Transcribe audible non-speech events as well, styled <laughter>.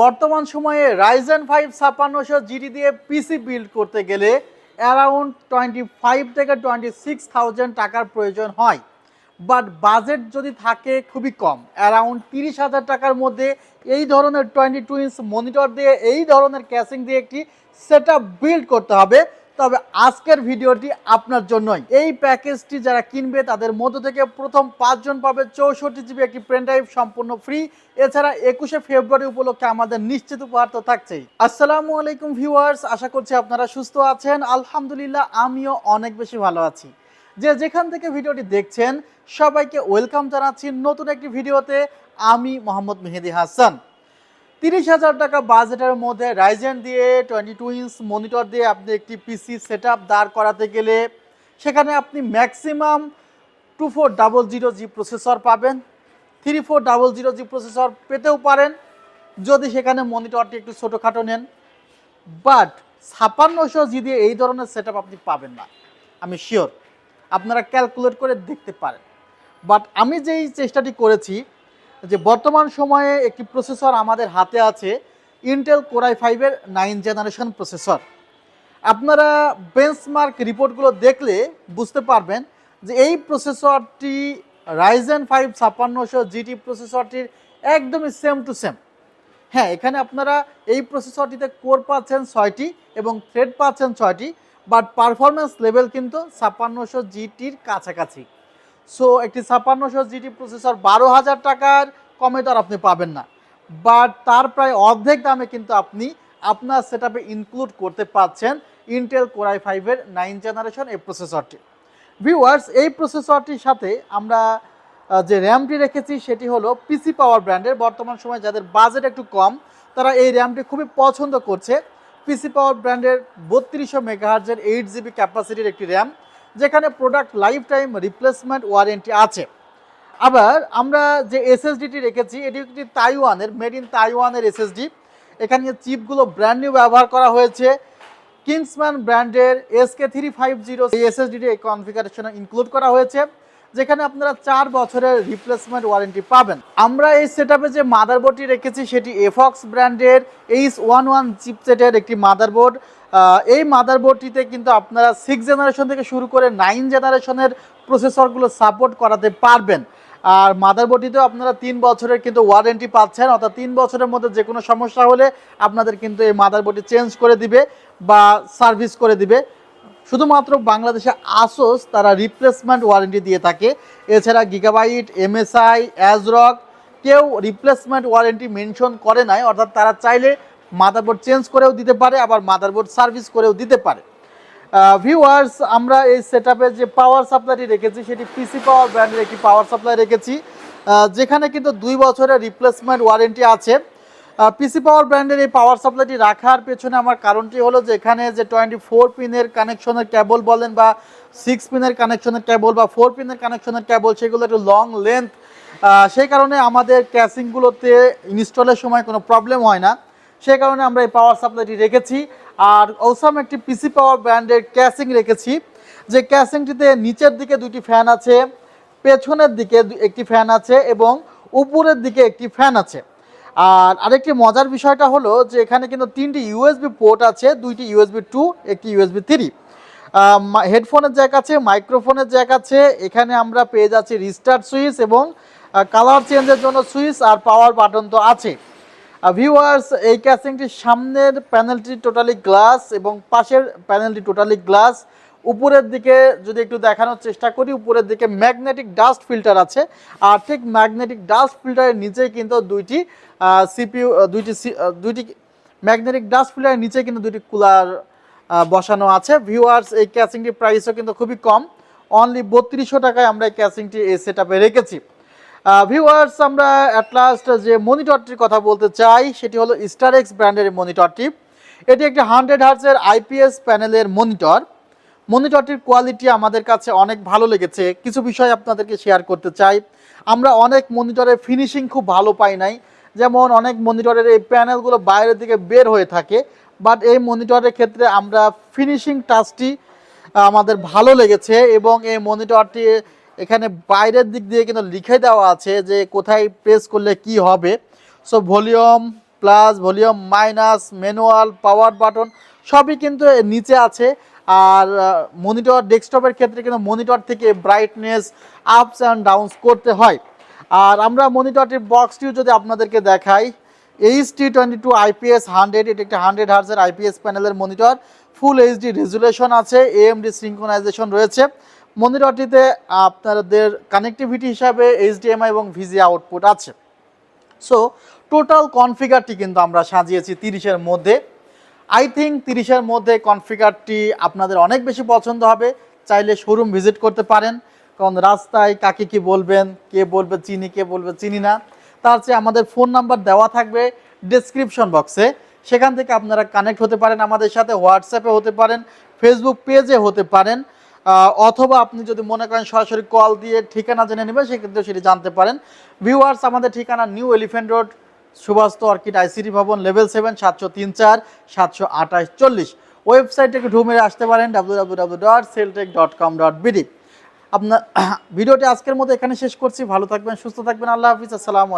বর্তমান সময়ে Ryzen five ছাপ্পান্নশো GD দিয়ে পিসি বিল্ড করতে গেলে অ্যারাউন্ড টোয়েন্টি ফাইভ থেকে টোয়েন্টি সিক্স থাউজেন্ড টাকার প্রয়োজন হয়। বাট বাজেট যদি থাকে খুবই কম অ্যারাউন্ড তিরিশ হাজার টাকার মধ্যে এই ধরনের টোয়েন্টি টু ইঞ্চ মনিটর দিয়ে, এই ধরনের ক্যাশিং দিয়ে একটি সেট বিল্ড করতে হবে। তবে আজকের ভিডিওটি আপনার জন্যই। এই প্যাকেজটি যারা কিনবে, তাদের মধ্য থেকে প্রথম পাঁচজন পাবে চৌষট্টি জিবি একটি পেন ড্রাইভ সম্পূর্ণ ফ্রি এছাড়া একুশে ফেব্রুয়ারি উপলক্ষে আমাদের নিশ্চিত উপহার তো থাকছেই। আসসালামু আলাইকুম ভিউয়ার্স আশা করছি আপনারা সুস্থ আছেন। আলহামদুলিল্লাহ, আমিও অনেক বেশি ভালো আছি। যে যেখান থেকে ভিডিওটি দেখছেন, সবাইকে ওয়েলকাম জানাচ্ছি নতুন একটি ভিডিওতে। আমি মোহাম্মদ মেহেদি হাসান। তিরিশ হাজার টাকা বাজেটের মধ্যে রাইজেন দিয়ে টোয়েন্টি টু ইঞ্চ মনিটর দিয়ে আপনি একটি পিসি সেট আপ দাঁড় করাতে গেলে সেখানে আপনি maximum two four double zero G processor পাবেন। Three four double zero G processor পেতেও পারেন। যদি সেখানে মনিটরটি একটু ছোটোখাটো নেন। বাট ছাপান্নশো জি দিয়ে এই ধরনের সেট আপনি পাবেন না। আমি শিওর আপনারা ক্যালকুলেট করে দেখতে পারেন। বাট আমি যেই চেষ্টাটি করেছি যে বর্তমান সময়ে একটি প্রসেসর আমাদের হাতে আছে ইন্টেল কোরাই ফাইভের নাইন জেনারেশন প্রসেসর। আপনারা বেঞ্চমার্ক রিপোর্টগুলো দেখলে বুঝতে পারবেন যে এই প্রসেসরটি রাইজেন ফাইভ ছাপ্পান্নশো জিটি প্রসেসরটির একদমই সেম টু সেম হ্যাঁ এখানে আপনারা এই প্রসেসরটিতে কোর পাচ্ছেন ছয়টি এবং থ্রেড পাচ্ছেন ছয়টি বাট পারফরমেন্স লেভেল কিন্তু ছাপ্পান্নশো জিটির কাছাকাছি। সো একটি ছাপ্পান্নশো জিটি প্রসেসর বারো হাজার টাকার কমে তো আর আপনি পাবেন না। বাট তার প্রায় অর্ধেক দামে কিন্তু আপনি আপনার সেট ইনক্লুড করতে পারছেন ইন্টেল কোরাই ফাইভের নাইন জেনারেশন এই প্রসেসরটি ভিউয়ার্স এই প্রসেসরটির সাথে আমরা যে র্যামটি রেখেছি সেটি হলো পিসি পাওয়ার ব্র্যান্ডের বর্তমান সময়ে যাদের বাজেট একটু কম, তারা এই র্যামটি খুবই পছন্দ করছে। পিসি পাওয়ার ব্র্যান্ডের বত্রিশশো মেগাহার্জের এইট জিবি ক্যাপাসিটির একটি র্যাম যেখানে product life time replacement warranty আছে। আবার আমরা যে এসএসডিটি রেখেছি, এটি একটি তাইওয়ানের মেড ইন তাইওয়ানের এসএসডি এখানে চিপগুলো ব্র্যান্ড নিউ ব্যবহার করা হয়েছে। কিংসম্যান ব্র্যান্ডের এসকে থ্রি ফাইভ জিরো এই এসএসডিটি এই কনফিগারেশনে ইনক্লুড করা হয়েছে, যেখানে আপনারা চার বছরের রিপ্লেসমেন্ট ওয়ারেন্টি পাবেন। আমরা এই সেটআপে যে মাদারবোর্ডটি রেখেছি, সেটি এফক্স ব্র্যান্ডের এইচ ওয়ান ওয়ান চিপসেটের একটি মাদারবোর্ড এই মাদারবোর্ডটিতে কিন্তু আপনারা সিক্স জেনারেশন থেকে শুরু করে নাইন জেনারেশনের প্রসেসরগুলো সাপোর্ট করাতে পারবেন। আর মাদারবোর্ডটিতেও আপনারা তিন বছরের কিন্তু ওয়ারেন্টি পাচ্ছেন, অর্থাৎ তিন বছরের মধ্যে যে কোনো সমস্যা হলে আপনাদের কিন্তু এই মাদারবোর্ডটি চেঞ্জ করে দিবে বা সার্ভিস করে দিবে। শুধুমাত্র বাংলাদেশে আসোস তারা রিপ্লেসমেন্ট ওয়ারেন্টি দিয়ে থাকে। এছাড়া গিগাবাইট এমএসআই অ্যাজরক কেউ রিপ্লেসমেন্ট ওয়ারেন্টি মেনশন করে নাই, অর্থাৎ তারা চাইলে মাদারবোর্ড চেঞ্জ করেও দিতে পারে, আবার মাদারবোর্ড সার্ভিস করেও দিতে পারে। ভিউয়ার্স আমরা এই সেট যে পাওয়ার সাপ্লাইটি রেখেছি, সেটি পিসি পাওয়ার ব্র্যান্ডের একটি পাওয়ার সাপ্লাই রেখেছি। যেখানে কিন্তু দুই বছরের রিপ্লেসমেন্ট ওয়ারেন্টি আছে। পিসি পাওয়ার ব্র্যান্ডের এই পাওয়ার সাপ্লাইটি রাখার পেছনে আমার কারণটি হলো যে এখানে যে টোয়েন্টি ফোর পিনের কানেকশনের কেবল বলেন বা সিক্স পিনের কানেকশনের কেবল বা ফোর পিনের কানেকশনের কেবল সেগুলো একটু লং লেন্থ সেই কারণে আমাদের ক্যাসিংগুলোতে ইনস্টলের সময় কোনো প্রবলেম হয় না। সেই কারণে আমরা এই পাওয়ার সাপ্লাইটি রেখেছি। আর ওসাম একটি পিসি পাওয়ার ব্র্যান্ডের ক্যাসিং রেখেছি। যে ক্যাসিংটিতে নিচের দিকে দুটি ফ্যান আছে, পেছনের দিকে একটি ফ্যান আছে এবং উপরের দিকে একটি ফ্যান আছে। আর আরেকটি মজার বিষয়টা হলো যে এখানে কিন্তু তিনটি ইউএসবি পোর্ট আছে, দুইটি ইউএসবি টু একটি ইউএসবি থ্রি হেডফোনের জ্যাক আছে মাইক্রোফোনের জ্যাক আছে, এখানে আমরা পেয়ে যাচ্ছি রিস্টার্ট সুইচ এবং কালার চেঞ্জের জন্য সুইচ আর পাওয়ার বাটন তো আছে ভিউয়ার্স এই ক্যাসিংটির সামনের প্যানেলটি টোটালি গ্লাস এবং পাশের প্যানেলটি টোটালি গ্লাস উপরের দিকে যদি একটু দেখানোর চেষ্টা করি, উপরের দিকে ম্যাগনেটিক ডাস্ট ফিল্টার আছে। আর ঠিক ম্যাগনেটিক ডাস্ট ফিল্টারের নিচেই কিন্তু দুইটি সিপিইউ দুইটি দুইটি ম্যাগনেটিক ডাস্ট ফিল্টারের নিচে কিন্তু দুইটি কুলার বসানো আছে। ভিউয়ার্স এই ক্যাসিংটির প্রাইসও কিন্তু খুবই কম। অনলি বত্রিশশো টাকায় আমরা এই ক্যাসিংটি এই সেট রেখেছি। ভিউয়ার্স আমরা অ্যাট লাস্ট যে মনিটরটির কথা বলতে চাই, সেটি হলো স্টারেক্স ব্র্যান্ডের মনিটরটি। এটি একটি হান্ড্রেড হার্টসের আইপিএস প্যানেলের মনিটর। মনিটরটির কোয়ালিটি আমাদের কাছে অনেক ভালো লেগেছে। কিছু বিষয় আপনাদেরকে শেয়ার করতে চাই। আমরা অনেক মনিটরের ফিনিশিং খুব ভালো পাই নাই। যেমন অনেক মনিটরের এই প্যানেলগুলো বাইরের দিকে বের হয়ে থাকে। বাট এই মনিটরের ক্ষেত্রে আমরা ফিনিশিং টাচটি আমাদের ভালো লেগেছে এবং এই মনিটরটি এখানে বাইরের দিক দিয়ে কিন্তু লিখে দেওয়া আছে যে কোথায় প্রেস করলে কি হবে। So volume plus volume minus manual power button সবই কিন্তু নিচে আছে। আর মনিটর ডেস্কটপের ক্ষেত্রে কিন্তু মনিটর থেকে ব্রাইটনেস আপস অ্যান্ড ডাউনস করতে হয়। আর আমরা মনিটরটির বক্সটিও যদি আপনাদেরকে দেখাই H T twenty two IPS hundred এটি একটি হান্ড্রেড হার্সের আইপিএস প্যানেলের মনিটর ফুল এইচডি রেজুলেশন আছে এএমডি সিঙ্কোনাইজেশন রয়েছে। মনিটরটিতে আপনাদের কানেক্টিভিটি হিসাবে এইচডিএমআই এবং ভিজি আউটপুট আছে। সো টোটাল কনফিগারটি কিন্তু আমরা সাজিয়েছি তিরিশের মধ্যে। আই থিঙ্ক তিরিশের মধ্যে কনফিগারটি আপনাদের অনেক বেশি পছন্দ হবে। চাইলে শোরুম ভিজিট করতে পারেন। কারণ রাস্তায় কাকে কি বলবেন, কে বলবে, চিনি, কে বলবে, চিনি না। তার চেয়ে আমাদের ফোন নাম্বার দেওয়া থাকবে ডেসক্রিপশন বক্সে সেখান থেকে আপনারা কানেক্ট হতে পারেন আমাদের সাথে হোয়াটসঅ্যাপে হতে পারেন ফেসবুক পেজে হতে পারেন। অথবা আপনি যদি মনে করেন সরাসরি কল দিয়ে ঠিকানা জেনে নেবেন সেক্ষেত্রে সেটি জানতে পারেন। ভিউয়ার্স আমাদের ঠিকানা New Elephant Road Subastu Orchid ICT ভবন লেভেল সেভেন সাতশো তিন চার, সাতশো আঠাশ চল্লিশ। ওয়েবসাইট থেকে ঢু মেরে আসতে পারেন W W W dot Celltech dot com dot BD আপনার <clears throat> ভিডিওটি আজকের মতো এখানে শেষ করছি। ভালো থাকবেন, সুস্থ থাকবেন। আল্লাহ হাফিজ। আসসালামু আলাইকুম।